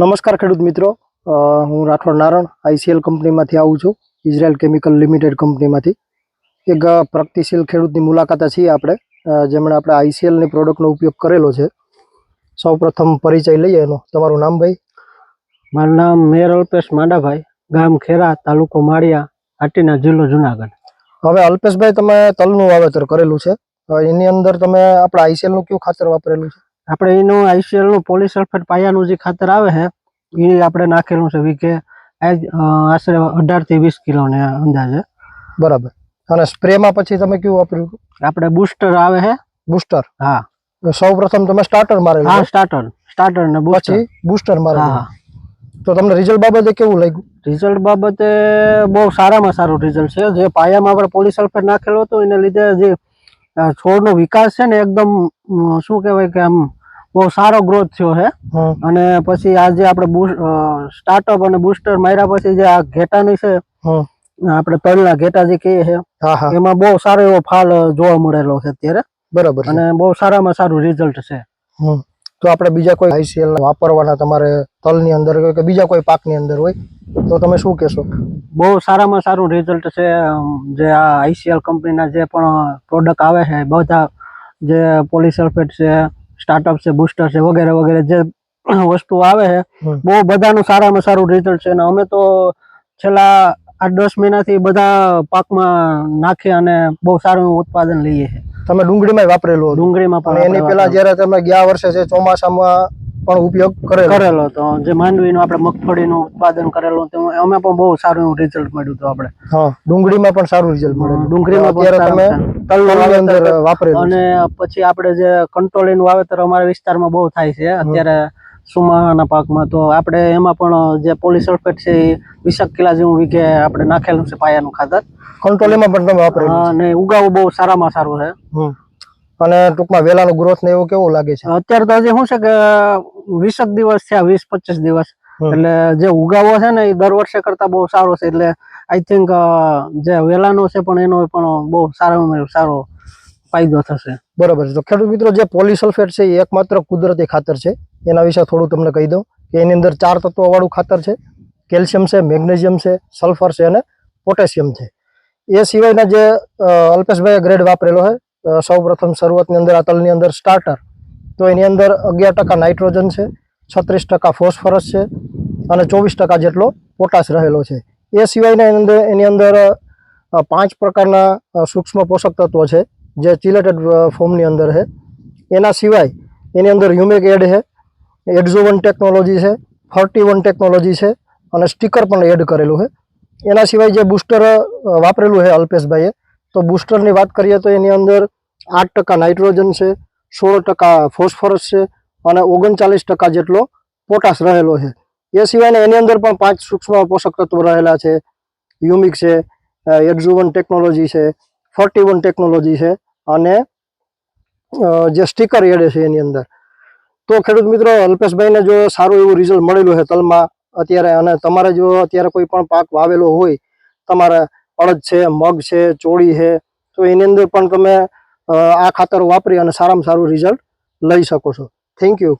નમસ્કાર ખેડૂત મિત્રો. હું રાઠોડ નારણ આઈસીએલ કંપનીમાંથી આવું છું ઇઝરાયલ કેમિકલ લિમિટેડ કંપનીમાંથી. એક પ્રગતિશીલ ખેડૂતની મુલાકાતે છીએ આપણે. જેમણે આપણે આઈસીએલની પ્રોડક્ટનો ઉપયોગ કરેલો છે. સૌપ્રથમ પરિચય લઈએ એનો. તમારું નામ ભાઈ? મારું નામ મેર અલ્પેશ માંડાભાઈ ગામ ખેરા તાલુકો માળિયા આટીના જિલ્લો જુનાગઢ. હવે અલ્પેશભાઈ તમે તલનું વાવેતર કરેલું છે. એની અંદર તમે આપણે આઈસીએલનું કયું ખાતર વાપરેલું છે? આપણે એનું આઈસીએલનું પોલિસલ્ફેટ પાયાનું જે ખાતર આવે છે એ આપણે નાખેલું છે વીકે આશરે અઢારથી વીસ કિલો ને અંદાજે. બરાબર. અને સ્પ્રેમાં પછી તમે કયું વાપર્યું? આપણે બુસ્ટર આવે છે. બુસ્ટર? હા. સૌ પ્રથમ તમે સ્ટાર્ટર મારેલું હા સ્ટાર્ટર સ્ટાર્ટર ને પછી બુસ્ટર મારેલું. હા તો તમને રિઝલ્ટ બાબતે કેવું લાગ્યું? રિઝલ્ટ બાબતે બહુ સારામાં સારું રિઝલ્ટ છે. જે પાયામાં આપણે પોલિસલ્ફેટ નાખેલો હતો એને લીધે જે છોડનો વિકાસ છે ને એકદમ શું કહેવાય કે આમ બહુ સારો ગ્રોથ થયો છે. અને પછી આ જે આપણે સ્ટાર્ટઅપ અને બુસ્ટર માર્યા પછી જે આ ઘેટાની છે આપણે તલના ઘેટા જે કહીએ છે એમાં બહુ સારો એવો ફાલ જોવા મળેલો છે અત્યારે. બરાબર અને બહુ સારામાં સારું રિઝલ્ટ છે. તો આપણે બીજા કોઈ આઈસીએલ વાપરવાના તમારે તલની અંદર હોય કે બીજા કોઈ પાકની અંદર હોય તો તમે શું કહેશો? બહુ સારામાં સારું રિઝલ્ટ છે જે આ આઈસીએલ કંપનીના જે પણ પ્રોડક્ટ આવે છે બધા જે પોલિસલ્ફેટ છે સ્ટાર્ટઅપ છે બુસ્ટર છે વગેરે વગેરે જે વસ્તુ આવે છે બહુ બધાનું સારામાં સારું રિઝલ્ટ છે. અને અમે તો છેલ્લા આઠ દસ મહિનાથી બધા પાકમાં નાખી અને બહુ સારું ઉત્પાદન લઈએ છીએ. તમે ડુંગળીમાં વાપરેલું ડુંગળીમાં પણ એની પેલા પહેલા જ્યારે તમે ગયા વર્ષે છે ચોમાસામાં પણ ઉપયોગ કરેલો. કરેલો હતો. જે માંડવીનું આપણે મગફળીનું ઉત્પાદન કરેલું હતું અમે પણ બહુ સારું એવું રિઝલ્ટ મળ્યું હતું આપણે. હા ડુંગળીમાં પણ સારું રિઝલ્ટ મળ્યું ડુંગળીમાં અત્યારે તમે તલનું અંદર વાપરેલું અને પછી આપણે જે કંટ્રોલિંગ વાવેતર અમારા વિસ્તારમાં બહુ થાય છે. અત્યારે સુમાહાના પાકમાં તો આપણે એમાં પણ જે પોલીસલ્ફેટ છે એ વીસક કિલા જેવું વીઘે આપણે નાખેલું છે પાયાનું ખાતર. કંટ્રોલીમાં પણ તમે વાપરેલું અને ઉગાવું બહુ સારામાં સારું છે. અને ટૂંકમાં વેલાનો ગ્રોથ ને એવું કેવું લાગે છે? અત્યારે તો હજી શું છે કે વીસક દિવસ થયા વીસ પચીસ દિવસ. એટલે જે ઉગાવો છે ને એ દર વર્ષે કરતા બહુ સારો છે. એટલે આઈ થિંક જે વેલાનો છે પણ એનો પણ બહુ સારો સારો ફાયદો થશે. બરાબર છે. તો ખેડૂત મિત્રો જે પોલિસલ્ફેટ છે એ એકમાત્ર કુદરતી ખાતર છે. એના વિશે થોડું તમને કહી દઉં કે એની અંદર ચાર તત્વવાળું ખાતર છે. કેલ્શિયમ છે મેગ્નેશિયમ છે સલ્ફર છે અને પોટેશિયમ છે. એ સિવાયના જે અલ્પેશભાઈએ ગ્રેડ વાપરેલો છે અ, સૌ પ્રથમ શરૂઆતની અંદર આ તલની અંદર સ્ટાર્ટર તો એની અંદર અગિયાર ટકા નાઇટ્રોજન છે છત્રીસ ટકા ફોસ્ફરસ છે અને ચોવીસ ટકા જેટલો પોટાશ રહેલો છે. એ સિવાયના એની અંદર એની અંદર પાંચ પ્રકારના સૂક્ષ્મ પોષક તત્વો છે જે ચિલેટેડ ફોર્મની અંદર છે. એના સિવાય એની અંદર હ્યુમિક એડ છે એડઝોવન ટેકનોલોજી છે ફર્ટી વન ટેકનોલોજી છે અને સ્ટીકર પણ એડ કરેલું છે. એના સિવાય જે બુસ્ટર વાપરેલું છે અલ્પેશભાઈએ તો બુસ્ટરની વાત કરીએ તો એની અંદર આઠ ટકા નાઇટ્રોજન છે, સોળ ટકા ફોસ્ફરસ છે અને ઓગણચાલીસ ટકા જેટલો પોટાશ રહેલો છે. એ સિવાયને એની અંદર પણ પાંચ સૂક્ષ્મ પોષક તત્વો રહેલા છે. યુમિક છે એડઝુવન ટેકનોલોજી છે ફોર્ટી વન ટેકનોલોજી છે અને જે સ્ટીકર એડે છે એની અંદર. તો ખેડૂત મિત્રો, અલ્પેશભાઈને જો સારું એવું રિઝલ્ટ મળેલું છે તલમાં, અત્યારે અને તમારે જો અત્યારે કોઈ પણ પાક વાવેલો હોય, તમારે અડદ છે, મગ છે, ચોળી છે, તો એની અંદર પણ તમે આ ખાતર વાપરી અને સારામાં સારું રિઝલ્ટ લઈ શકો છો. Thank you